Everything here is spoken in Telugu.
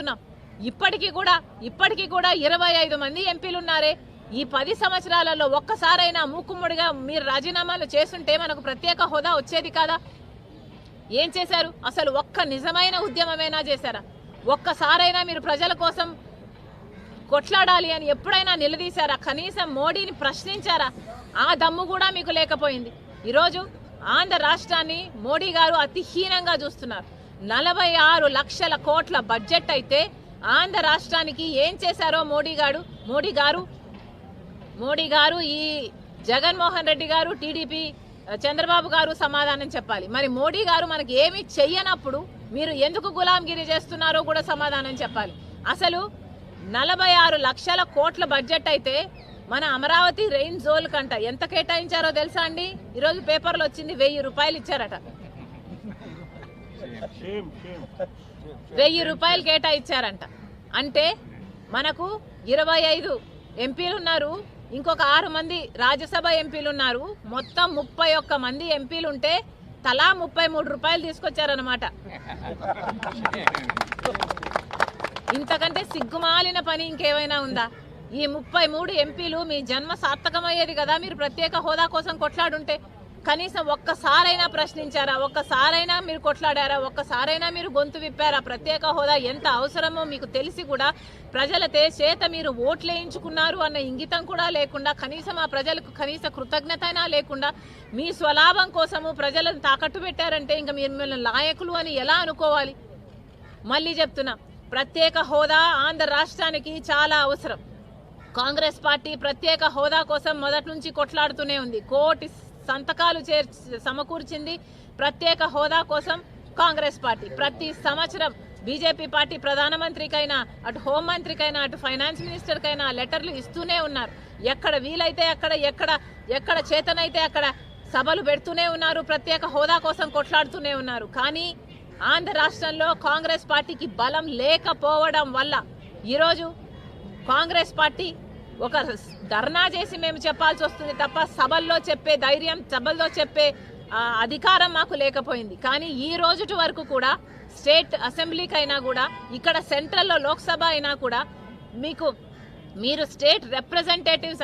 చేస్తున్నాం ఇప్పటికీ కూడా ఇప్పటికీ కూడా ఇరవై ఐదు మంది ఎంపీలు ఉన్నారే ఈ పది సంవత్సరాలలో ఒక్కసారైనా మూకుమ్ముడిగా మీరు రాజీనామాలు చేస్తుంటే మనకు ప్రత్యేక హోదా వచ్చేది కాదా? ఏం చేశారు? అసలు ఒక్క నిజమైన ఉద్యమమైనా చేశారా? ఒక్కసారైనా మీరు ప్రజల కోసం కొట్లాడాలి అని ఎప్పుడైనా నిలదీశారా? కనీసం మోడీని ప్రశ్నించారా? ఆ దమ్ము కూడా మీకు లేకపోయింది. ఈరోజు ఆంధ్ర రాష్ట్రాన్ని మోడీ గారు అతిహీనంగా చూస్తున్నారు. నలభై ఆరు లక్షల కోట్ల బడ్జెట్ అయితే ఆంధ్ర రాష్ట్రానికి ఏం చేశారో మోడీ గారు? మోడీ గారు? మోడీ గారు ఈ జగన్మోహన్ రెడ్డి గారు టీడీపీ చంద్రబాబు గారు సమాధానం చెప్పాలి. మరి మోడీ గారు మనకి ఏమి చెయ్యనప్పుడు మీరు ఎందుకు గులాంగిరి చేస్తున్నారో కూడా సమాధానం చెప్పాలి. అసలు నలభై ఆరు లక్షల కోట్ల బడ్జెట్ అయితే మన అమరావతి రెయిన్ జోల్ కంట ఎంత కేటాయించారో తెలుసా అండి? ఈరోజు పేపర్లో వచ్చింది వెయ్యి రూపాయలు ఇచ్చారట. వెయ్యి రూపాయలు కేటాయించారంట. అంటే మనకు ఇరవై ఐదు ఎంపీలు ఉన్నారు ఇంకొక ఆరు మంది రాజ్యసభ ఎంపీలు ఉన్నారు. మొత్తం ముప్పై ఒక్క మంది ఎంపీలు ఉంటే తలా ముప్పై మూడు రూపాయలు తీసుకొచ్చారనమాట ఇంతకంటే సిగ్గుమాలిన పని ఇంకేమైనా ఉందా? ఈ ముప్పై మూడు ఎంపీలు మీ జన్మ సార్థకమయ్యేది కదా మీరు ప్రత్యేక హోదా కోసం కొట్లాడుంటే. కనీసం ఒక్కసారైనా ప్రశ్నించారా? ఒక్కసారైనా మీరు కొట్లాడారా? ఒక్కసారైనా మీరు గొంతు విప్పారా? ప్రత్యేక హోదా ఎంత అవసరమో మీకు తెలిసి కూడా ప్రజలతే చేత మీరు ఓట్లేయించుకున్నారు అన్న ఇంగితం కూడా లేకుండా కనీసం ఆ ప్రజలకు కనీస కృతజ్ఞత లేకుండా మీ స్వలాభం కోసము ప్రజలను తాకట్టు పెట్టారంటే ఇంకా మీరు మిమ్మల్ని నాయకులు అని ఎలా అనుకోవాలి? మళ్ళీ చెప్తున్నా ప్రత్యేక హోదా ఆంధ్ర రాష్ట్రానికి చాలా అవసరం. కాంగ్రెస్ పార్టీ ప్రత్యేక హోదా కోసం మొదటి నుంచి కొట్లాడుతూనే ఉంది. కోటి సంతకాలు చేర్ సమకూర్చింది. ప్రత్యేక హోదా కోసం కాంగ్రెస్ పార్టీ. ప్రతి సంవత్సరం బీజేపీ పార్టీ ప్రధానమంత్రికైనా అటు హోంమంత్రికైనా అటు ఫైనాన్స్ మినిస్టర్కైనా లెటర్లు ఇస్తూనే ఉన్నారు. ఎక్కడ వీలైతే అక్కడ ఎక్కడ ఎక్కడ చేతనైతే అక్కడ సభలు పెడుతూనే ఉన్నారు ప్రత్యేక హోదా కోసం కొట్లాడుతూనే ఉన్నారు. కానీ ఆంధ్ర రాష్ట్రంలో కాంగ్రెస్ పార్టీకి బలం లేకపోవడం వల్ల ఈరోజు కాంగ్రెస్ పార్టీ ఒక ధర్నా చేసి మేము చెప్పాల్సి వస్తుంది తప్ప సభల్లో చెప్పే ధైర్యం సభల్లో చెప్పే అధికారం మాకు లేకపోయింది. కానీ ఈ రోజుటి వరకు కూడా స్టేట్ అసెంబ్లీకైనా కూడా ఇక్కడ సెంట్రల్లో లోక్సభ అయినా కూడా మీకు మీరు స్టేట్ రిప్రజెంటేటివ్స్